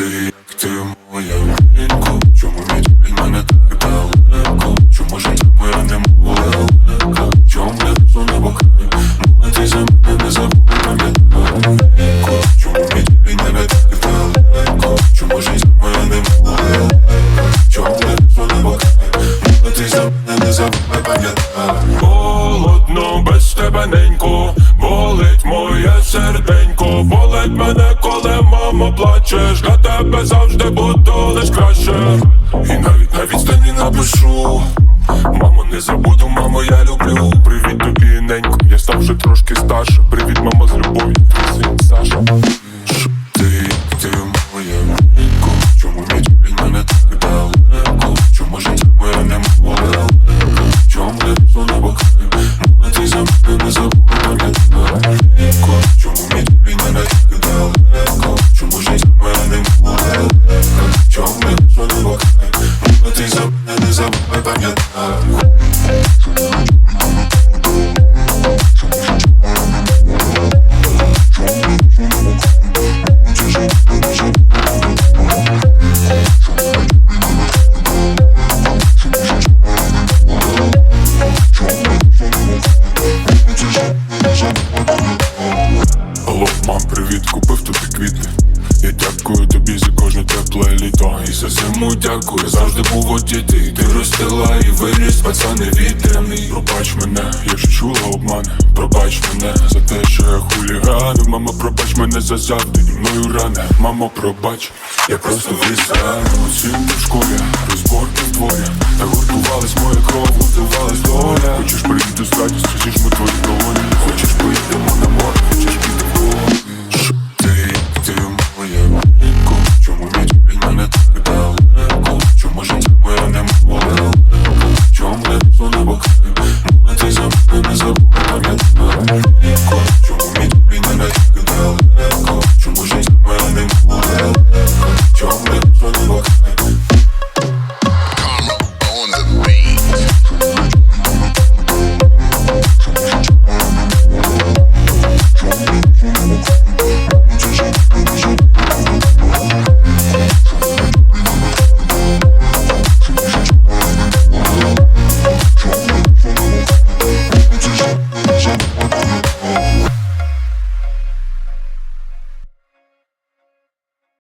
ти, як ти моя ринку Чому від від мене так далеко Чому життя моє немов легко Чому я сон небо краю Ну ти за мене не забув пам'ятаю ринку Чому від від мене так далеко Чому життя моє немов легко Чому я сон небо краю Ну ти за мене не забув пам'ятаю Холодно без тебе ненько, болить моє серденько, болить мене, мама плачеш, для тебе завжди буду лиш краще. І навіть на відстані напишу. Мамо, не забуду, мамо, я люблю. Привіт тобі, ненько, я став вже трошки старше. Привіт, мама, з любов'ю, твій син Саша. Літо всьому, дякую, завжди був одітий діти Ти ростила і виріс, пацани вітряний Пробач мене, якщо чула обман. Пробач мене за те, що я хуліган. Мама, пробач мене за завдані мною рани. Мамо, пробач, я просто врізаю Оцінку в Умереть меня на